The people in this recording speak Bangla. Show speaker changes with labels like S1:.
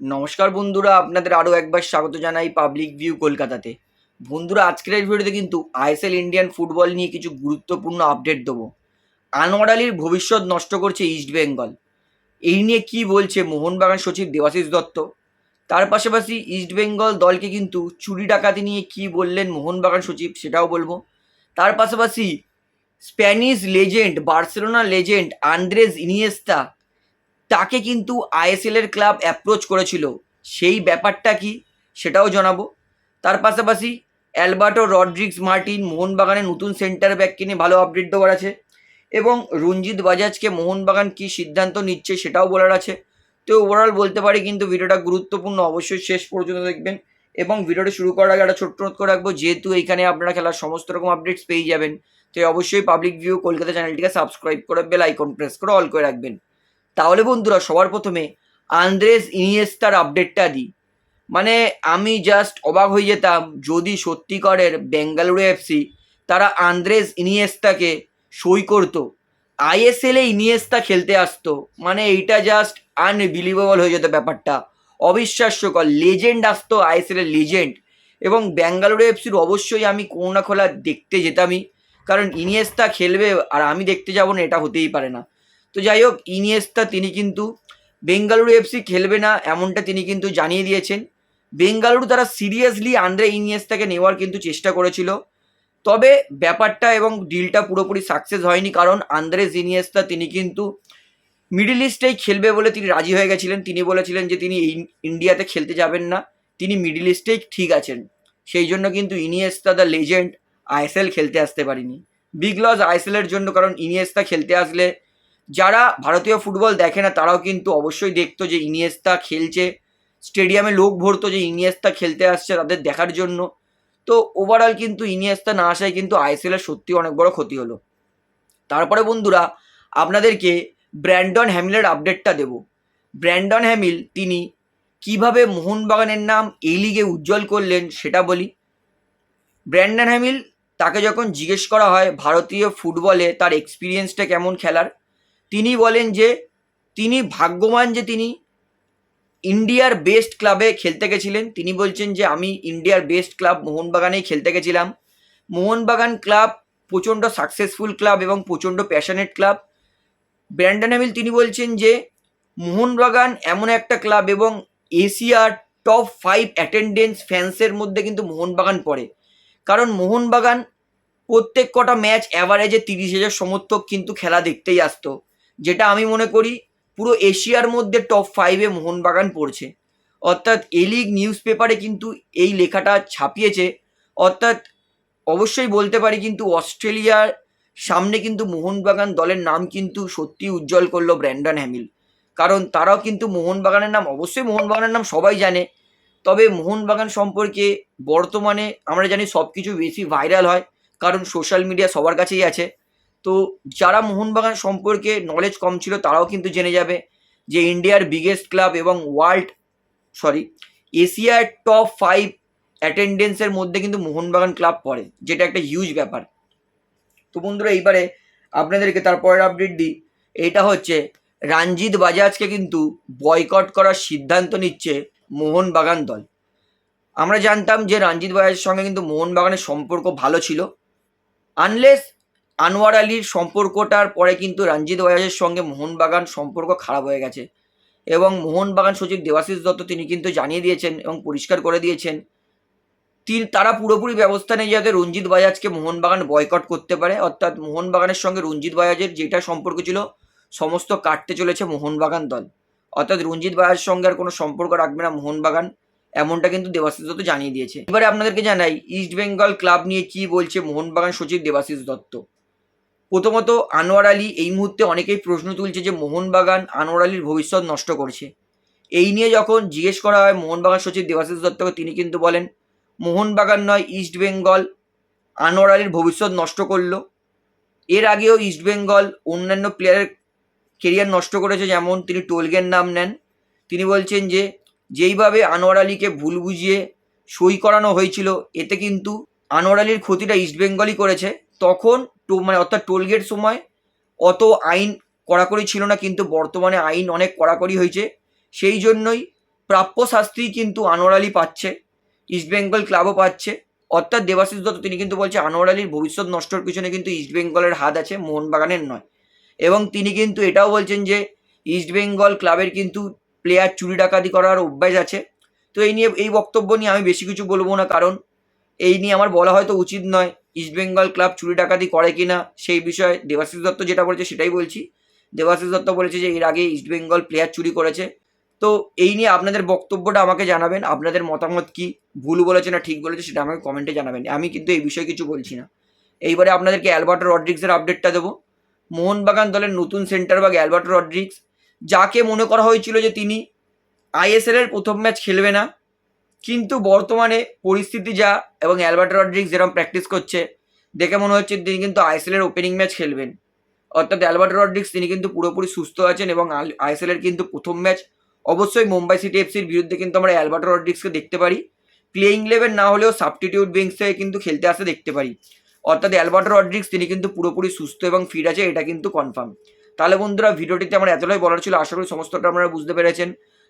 S1: নমস্কার বন্ধুরা, আপনাদের আরও একবার স্বাগত জানাই পাবলিক ভিউ কলকাতাতে। বন্ধুরা, আজকের এই ভিডিওতে কিন্তু আইএসএল ইন্ডিয়ান ফুটবল নিয়ে কিছু গুরুত্বপূর্ণ আপডেট দেবো। আনোয়ার আলীর ভবিষ্যৎ নষ্ট করছে ইস্ট বেঙ্গল এই নিয়ে কি বলছে মোহনবাগান সচিব দেবাশিস দত্ত। তার পাশাপাশি ইস্ট বেঙ্গল দলকে কিন্তু চুরি ডাকাতি নিয়ে কি বললেন মোহনবাগান সচিব সেটাও বলব। তার পাশাপাশি Spanish legend Barcelona legend Andres Iniesta তাকে কিন্তু আইএসএল এর ক্লাব অ্যাপ্রোচ করেছিল। সেই ব্যাপারটা কি সেটাও জানাব। তার পাশাপাশি অ্যালবার্টো রড্রিক্স মার্টিন মোহনবাগানের নতুন সেন্টার ব্যাক কিনে ভালো আপডেট দেওয়ার আছে এবং রঞ্জিত বাজাজকে মোহনবাগান কি সিদ্ধান্ত নিচ্ছে সেটাও বলার আছে। তো ওভারঅল বলতে পারি কিন্তু ভিডিওটা গুরুত্বপূর্ণ, অবশ্যই শেষ পর্যন্ত দেখবেন এবং ভিডিওটা শুরু করার আগে একটা ছোট্ট নোট করে রাখব, যেহেতু এইখানে আপনারা খেলার সমস্ত রকম আপডেটস পেয়ে যাবেন তো অবশ্যই পাবলিক ভিউ কলকাতা চ্যানেলটিকে সাবস্ক্রাইব করে বেল আইকন প্রেস করে অল করে রাখবেন। তাহলে বন্ধুরা সবার প্রথমে আন্দ্রেস ইনিয়েস্তার আপডেটটা দিই মানে আমি জাস্ট অবাক হয়ে যেতাম যদি সত্যিকারের বেঙ্গালুরু এফসি তারা আন্দ্রেস ইনিয়েস্তাকে সই করতো। আইএসএলে ইনিয়েস্তা খেলতে আসতো। মানে এইটা জাস্ট আনবিলিভেবল হয়ে যেত ব্যাপারটা। অবিশ্বাস্যকর। লেজেন্ড আসতো আইএসএল এর লেজেন্ড এবং বেঙ্গালুরু এফসির অবশ্যই আমি কোনো না খোলা দেখতে যেতামই। কারণ ইনিয়েস্তা খেলবে আর আমি দেখতে যাব না, এটা হতেই পারে না। তো যাই হোক, ইনিয়েস্তা তিনি কিন্তু বেঙ্গালুরু এফসি খেলবে না এমনটা তিনি কিন্তু জানিয়ে দিয়েছেন। বেঙ্গালুরু তারা সিরিয়াসলি আন্দ্রে ইনিয়েস্তাকে নেওয়ার কিন্তু চেষ্টা করেছিল। তবে ব্যাপারটা এবং ডিলটা পুরোপুরি সাকসেস হয়নি কারণ আন্দ্রেস ইনিয়েস্তা তিনি কিন্তু মিডল ইস্টেই খেলবে বলে তিনি রাজি হয়ে গেছিলেন। তিনি বলেছিলেন যে তিনি ইন- ইন্ডিয়াতে খেলতে যাবেন না। তিনি মিডল ইস্টেই ঠিক আছেন। সেই জন্য কিন্তু ইনিয়েস্তা দ্য লেজেন্ড আইএসএল খেলতে আসতে পারিনি। বিগ লস আইএসএলের জন্য কারণ ইনিয়েস্তা খেলতে আসলে যারা ভারতীয় ফুটবল দেখে না, তারাও কিন্তু অবশ্যই দেখতো যে ইনিয়েস্তা খেলছে। স্টেডিয়ামে লোক ভরতো যে ইনিয়েস্তা খেলতে আসছে তাদের দেখার জন্য। তো ওভারঅল কিন্তু ইনিয়েস্তা না আসায় কিন্তু আইএসএল এর সত্যি অনেক বড় ক্ষতি হলো। তারপরে বন্ধুরা, আপনাদেরকে ব্র্যান্ডন হ্যামিলের আপডেটটা দেব। ব্র্যান্ডন হ্যামিল, তিনি কীভাবে মোহনবাগানের নাম এই লিগে উজ্জ্বল করলেন সেটা বলি। ব্র্যান্ডন হ্যামিল, তাকে যখন জিজ্ঞেস করা হয়, ভারতীয় ফুটবলে তার এক্সপিরিয়েন্সটা কেমন খেলার? তিনি বলেন যে, তিনি ভাগ্যবান যে তিনি ইন্ডিয়ার বেস্ট ক্লাবে খেলতে গেছিলেন। তিনি বলছেন যে, আমি ইন্ডিয়ার বেস্ট ক্লাব মোহনবাগানেই খেলতে গেছিলাম। মোহনবাগান ক্লাব প্রচণ্ড সাকসেসফুল ক্লাব এবং প্রচণ্ড প্যাশনেট ক্লাব ব্র্যান্ডন হ্যামিল তিনি বলছেন যে, মোহনবাগান এমন একটা ক্লাব এবং এশিয়ার টপ ফাইভ অ্যাটেন্ডেন্স ফ্যান্সের মধ্যে কিন্তু মোহনবাগান পড়ে। কারণ মোহনবাগান প্রত্যেক কটা ম্যাচ অ্যাভারেজে তিরিশ হাজার সমর্থক কিন্তু খেলা দেখতেই আসতো। যেটা আমি মনে করি পুরো এশিয়ার মধ্যে টপ ফাইভে মোহনবাগান পড়ছে। অর্থাৎ এলিগ নিউজ পেপারে কিন্তু এই লেখাটা ছাপিয়েছে। অর্থাৎ অবশ্যই বলতে পারি কিন্তু অস্ট্রেলিয়ার সামনে কিন্তু মোহনবাগান দলের নাম কিন্তু সত্যি উজ্জ্বল করল ব্র্যান্ডন হ্যামিল। কারণ তারাও কিন্তু মোহনবাগানের নাম, অবশ্যই মোহনবাগানের নাম সবাই জানে। তবে মোহনবাগান সম্পর্কে বর্তমানে আমরা জানি সব কিছু বেশি ভাইরাল হয়, কারণ সোশ্যাল মিডিয়া সবার কাছেই আছে। তো যারা মোহনবাগান সম্পর্কে নলেজ কম ছিল, তারাও কিন্তু জেনে যাবে যে ইন্ডিয়ার বিগেস্ট ক্লাব এবং ওয়ার্ল্ড সরি এশিয়ার টপ ফাইভ অ্যাটেন্ডেন্সের মধ্যে কিন্তু মোহনবাগান ক্লাব পড়ে, যেটা একটা হিউজ ব্যাপার। তো বন্ধুরা, এইবারে আপনাদেরকে তারপরের আপডেট দিই। এটা হচ্ছে, রঞ্জিত বাজাজকে কিন্তু বয়কট করার সিদ্ধান্ত নিচ্ছে মোহনবাগান দল। আমরা জানতাম যে রঞ্জিত বাজাজের সঙ্গে কিন্তু মোহনবাগানের সম্পর্ক ভালো ছিল। আনলেস আনোয়ার আলীর সম্পর্কটার পরে কিন্তু রঞ্জিত বাজাজের সঙ্গে মোহনবাগান সম্পর্ক খারাপ হয়ে গেছে। এবং মোহনবাগান সচিব দেবাশিস দত্ত তিনি কিন্তু জানিয়ে দিয়েছেন এবং পরিষ্কার করে দিয়েছেন, তিনি, তারা পুরোপুরি ব্যবস্থা নেই যাতে রঞ্জিত বাজাজকে মোহনবাগান বয়কট করতে পারে। অর্থাৎ মোহনবাগানের সঙ্গে রঞ্জিত বাজাজের যেটা সম্পর্ক ছিল, সমস্ত কাটতে চলেছে মোহনবাগান দল। অর্থাৎ রঞ্জিত বাজাজের সঙ্গে আর কোনো সম্পর্ক রাখবে না মোহনবাগান, এমনটা কিন্তু দেবাশিস দত্ত জানিয়ে দিয়েছে। এবারে আপনাদেরকে জানাই ইস্ট বেঙ্গল ক্লাব নিয়ে কি বলছে মোহনবাগান সচিব দেবাশিস দত্ত? প্রথমত, আনোয়ার আলী এই মুহূর্তে অনেকেই প্রশ্ন তুলছে যে মোহনবাগান আনোয়ার আলীর ভবিষ্যৎ নষ্ট করছে। এই নিয়ে যখন জিজ্ঞেস করা হয় মোহনবাগান সচিব দেবাশিস দত্তকে, তিনি কিন্তু বলেন, মোহনবাগান নয়, ইস্ট বেঙ্গল আনোয়ার আলীর ভবিষ্যৎ নষ্ট করল। এর আগেও ইস্ট বেঙ্গল অন্যান্য প্লেয়ারের কেরিয়ার নষ্ট করেছে, যেমন তিনি টোলগের নাম নেন। তিনি বলছেন যে, যেইভাবে আনোয়ার আলীকে ভুল বুঝিয়ে সই করানো হয়েছিল, এতে কিন্তু আনোয়ার আলীর ক্ষতিটা ইস্ট বেঙ্গলই করেছে। তখন টো মানে অর্থাৎ টোলগেট সময় অত আইন কড়াকড়ি ছিল না, কিন্তু বর্তমানে আইন অনেক কড়াকড়ি হয়েছে। সেই জন্যই প্রাপ্য শাস্তি কিন্তু আনোয়ার আলী পাচ্ছে ইস্টবেঙ্গল ক্লাবও পাচ্ছে। অর্থাৎ দেবাশিস দত্ত, তিনি কিন্তু বলছে, আনোয়ার আলীর ভবিষ্যৎ নষ্টর পিছনে কিন্তু ইস্টবেঙ্গলের হাত আছে, মোহনবাগানের নয়। এবং তিনি কিন্তু এটাও বলছেন যে ইস্টবেঙ্গল ক্লাবের কিন্তু প্লেয়ার চুরি ডাকাতি করার অভ্যাস আছে। তো এই নিয়ে, এই বক্তব্য নিয়ে আমি বেশি কিছু বলব না, কারণ এই নিয়ে আমার বলা হয়তো উচিত নয়। ইস্টবেঙ্গল ক্লাব চুরি ডাকাতি করে কি না সেই বিষয়ে দেবাশিস দত্ত যেটা বলেছে সেটাই বলছি। দেবাশিস দত্ত বলেছে যে, এর আগে ইস্টবেঙ্গল প্লেয়ার চুরি করেছে। তো এই নিয়ে আপনাদের বক্তব্যটা আমাকে জানাবেন। আপনাদের মতামত কি? ভুল বলেছে না ঠিক বলেছে সেটা আমাকে কমেন্টে জানাবেন। আমি কিন্তু এই বিষয়ে কিছু বলছি না। এইবারে আপনাদেরকে অ্যালবার্টো রড্রিক্সের আপডেটটা দেবো। মোহনবাগান দলের নতুন সেন্টার বাগ অ্যালবার্টো রড্রিক্স যাকে মনে করা হয়েছিল যে তিনি আইএসএল এর প্রথম ম্যাচ খেলবে না কিন্তু বর্তমানে পরিস্থিতি যা এবং অ্যালবার্টো রড্রিক্স যেরকম প্র্যাকটিস করছে, দেখে মনে হচ্ছে তিনি কিন্তু আইএসএল এর ওপেনিং ম্যাচ খেলবেন। অর্থাৎ অ্যালবার্টো রড্রিক্স তিনি কিন্তু পুরোপুরি সুস্থ আছেন এবং আইএসএল এর কিন্তু প্রথম ম্যাচ অবশ্যই মুম্বাই সিটি এফসির বিরুদ্ধে কিন্তু আমরা অ্যালবার্টো রড্রিক্সকে দেখতে পারি। প্লেইং ইলেভেন না হলেও সাবস্টিটিউট বেঞ্চ থেকে কিন্তু খেলতে আসতে দেখতে পারি। অর্থাৎ অ্যালবার্টো রড্রিক্স তিনি কিন্তু পুরোপুরি সুস্থ এবং ফিট আছে, এটা কিন্তু কনফার্ম তাহলে বন্ধুরা, ভিডিওটিতে আমার এতটাই বলার ছিল, আশা করি সমস্তটা আপনারা বুঝতে পেরেছেন।